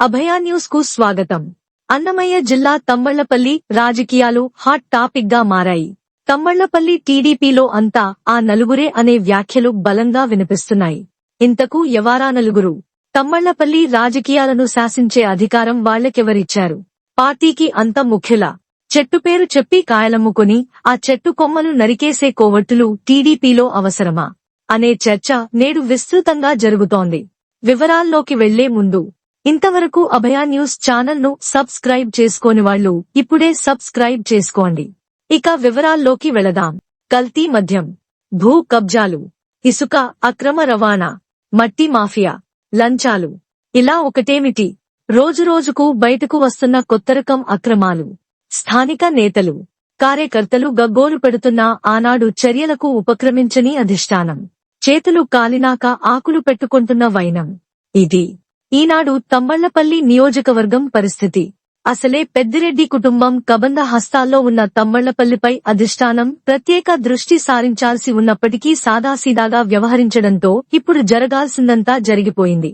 అభయ న్యూస్కు స్వాగతం. అన్నమయ్య జిల్లా తమ్మళ్ళపల్లి రాజకీయాలు హాట్ టాపిక్గా మారాయి. తమ్మళ్ళపల్లి టీడీపీలో అంతా ఆ నలుగురే అనే వ్యాఖ్యలు బలంగా వినిపిస్తున్నాయి. ఇంతకు ఎవారా నలుగురు? తమ్మళ్ళపల్లి రాజకీయాలను శాసించే అధికారం వాళ్ళకెవరిచ్చారు పార్టీకి అంత ముఖ్యుల? చెట్టు పేరు చెప్పి కాయలమ్ముకుని ఆ చెట్టు కొమ్మను నరికేసే కోవట్టులు టీడీపీలో అవసరమా? అనే చర్చ నేడు విస్తృతంగా జరుగుతోంది. వివరాల్లోకి వెళ్ళే ముందు ఇంతవరకు అభయ న్యూస్ ఛానల్ను సబ్స్క్రైబ్ చేసుకోని వాళ్ళు ఇప్పుడే సబ్స్క్రైబ్ చేసుకోండి. ఇక వివరాల్లోకి వెళదాం. కల్తీ మద్యం భూ కబ్జాలు ఇసుక అక్రమ రవాణా మట్టి మాఫియా లంచాలు. ఇలా ఒకటేమిటి? రోజురోజుకు బయటకు వస్తున్న కొత్త రకం అక్రమాలు స్థానిక నేతలు కార్యకర్తలు గగ్గోలు పెడుతున్న ఆనాడు చర్యలకు ఉపక్రమించని అధిష్టానం. చేతులు కాలినాక ఆకులు పెట్టుకుంటున్న వైనం. ఇది ఈనాడు తమ్మళ్ళపల్లి నియోజకవర్గం పరిస్థితి. అసలే పెద్దిరెడ్డి కుటుంబం కబంధ హస్తాల్లో ఉన్న తమ్మళ్ళపల్లిపై అధిష్టానం ప్రత్యేక దృష్టి సారించాల్సి ఉన్నప్పటికీ సాదాసీదాగా వ్యవహరించడంతో ఇప్పుడు జరగాల్సిందంతా జరిగిపోయింది.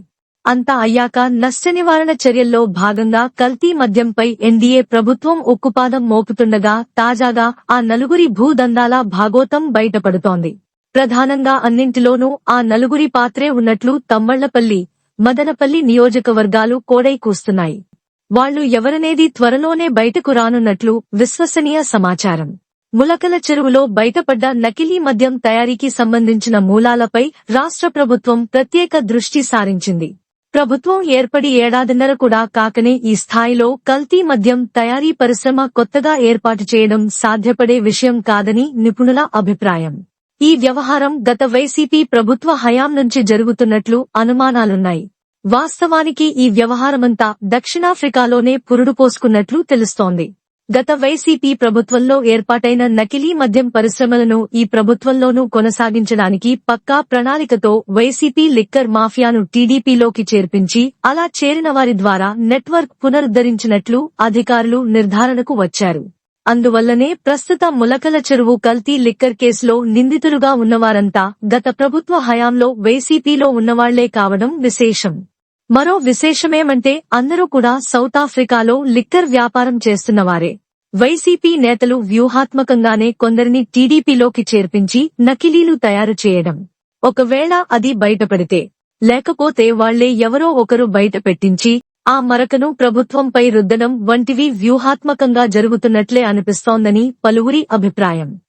అంతా అయ్యాక నష్ట నివారణ చర్యల్లో భాగంగా కల్తీ మద్యంపై ఎన్డీఏ ప్రభుత్వం ఉక్కుపాదం మోపుతుండగా తాజాగా ఆ నలుగురి భూదందాల భాగోతం బయటపడుతోంది. ప్రధానంగా అన్నింటిలోనూ ఆ నలుగురి పాత్రే ఉన్నట్లు తమ్మళ్ళపల్లి మదనపల్లి నియోజకవర్గాలు కోడై కూస్తున్నాయి. వాళ్ళు ఎవరనేది త్వరలోనే బయటకు రానున్నట్లు విశ్వసనీయ సమాచారం. ములకల చెరువులో బయటపడ్డ నకిలీ మద్యం తయారీకి సంబంధించిన మూలాలపై రాష్ట్ర ప్రభుత్వం ప్రత్యేక దృష్టి సారించింది. ప్రభుత్వం ఏర్పడి ఏడాదిన్నర కూడా కాకనే ఈ స్థాయిలో కల్తీ మద్యం తయారీ పరిశ్రమ కొత్తగా ఏర్పాటు చేయడం సాధ్యపడే విషయం కాదని నిపుణుల అభిప్రాయం. ఈ వ్యవహారం గత వైసీపీ ప్రభుత్వ హయాం నుంచి జరుగుతున్నట్లు అనుమానాలున్నాయి. వాస్తవానికి ఈ వ్యవహారమంతా దక్షిణాఫ్రికాలోనే పురుడు పోసుకున్నట్లు తెలుస్తోంది. గత వైసీపీ ప్రభుత్వంలో ఏర్పాటైన నకిలీ మద్యం పరిశ్రమలను ఈ ప్రభుత్వంలోనూ కొనసాగించడానికి పక్కా ప్రణాళికతో వైసీపీ లిక్కర్ మాఫియాను టీడీపీలోకి చేర్పించి అలా చేరిన వారి ద్వారా నెట్వర్క్ పునరుద్ధరించినట్లు అధికారులు నిర్ధారణకు వచ్చారు. అందువల్లనే ప్రస్తుత ములకల చెరువు కల్తీ లిక్కర్ కేసులో నిందితులుగా ఉన్నవారంతా గత ప్రభుత్వ హయాంలో వైసీపీలో ఉన్నవాళ్ళే కావడం విశేషం. మరో విశేషమేమంటే అందరూ కూడా సౌత్ ఆఫ్రికాలో లిక్కర్ వ్యాపారం చేస్తున్నవారే. వైసీపీ నేతలు వ్యూహాత్మకంగానే కొందరిని టీడీపీలోకి చేర్పించి నకిలీలు తయారు చేయడం. ఒకవేళ అది బయటపడితే. లేకపోతే వాళ్ళే ఎవరో ఒకరు బయట పెట్టించి ఆ మరకను ప్రభుత్వంపై రుద్దడం వంటివి వ్యూహాత్మకంగా జరుగుతున్నట్లే అనిపిస్తోందని పలువురి అభిప్రాయం.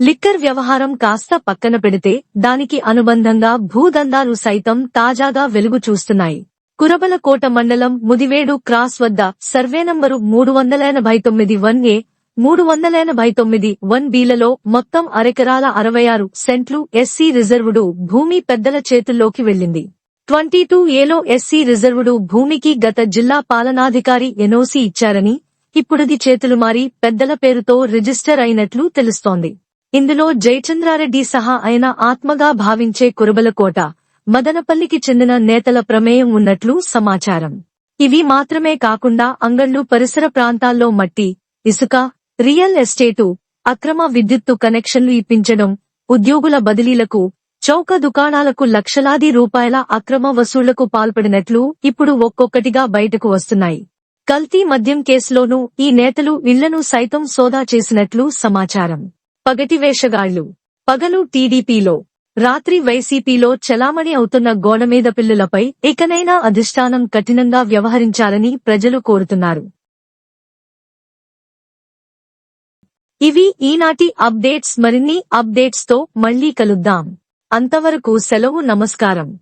లిక్కర్ వ్యవహారం కాస్త పక్కన పెడితే దానికి అనుబంధంగా భూదందాలు సైతం తాజాగా వెలుగు చూస్తున్నాయి. కురబలకోట మండలం ముదివేడు క్రాస్ వద్ద సర్వే నంబరు మూడు వందల ఎనభై తొమ్మిది వన్ ఏ మూడు వందల ఎనభై తొమ్మిది వన్ బీలలో మొత్తం అరెకరాల అరవై ఆరు సెంట్లు ఎస్సీ రిజర్వుడు భూమి పెద్దల చేతుల్లోకి వెళ్ళింది ట్వంటీ టూ ఏలో ఎస్సీ రిజర్వుడు భూమికి గత జిల్లా పాలనాధికారి ఎన్ఓసీ ఇచ్చారని ఇప్పుడుది చేతులు మారి పెద్దల పేరుతో రిజిస్టర్ అయినట్లు తెలుస్తోంది. ఇందులో జయచంద్రారెడ్డి సహా ఆయన ఆత్మగా భావించే కురబలకోట మదనపల్లికి చెందిన నేతల ప్రమేయం ఉన్నట్లు సమాచారం. ఇవి మాత్రమే కాకుండా అంగళ్ళు పరిసర ప్రాంతాల్లో మట్టి ఇసుక రియల్ ఎస్టేటు అక్రమ విద్యుత్తు కనెక్షన్లు ఇప్పించడం ఉద్యోగుల బదిలీలకు చౌక దుకాణాలకు లక్షలాది రూపాయల అక్రమ వసూళ్ళకు పాల్పడినట్లు ఇప్పుడు ఒక్కొక్కటిగా బయటకు వస్తున్నాయి. కల్తీ మద్యం కేసులోనూ ఈ నేతలు ఇళ్ళను సైతం సోదా చేసినట్లు సమాచారం. పగటివేషగాళ్ళు పగలు టీడీపీలో. రాత్రి వైసీపీలో చలామణి అవుతున్న గోడమీద పిల్లులపై ఇకనైనా అధిష్టానం కఠినంగా వ్యవహరించాలని ప్రజలు కోరుతున్నారు. ఇవి ఈనాటి అప్డేట్స్. మరిన్ని అప్డేట్స్తో మళ్ళీ కలుద్దాం. అంతవరకు సెలవు నమస్కారం.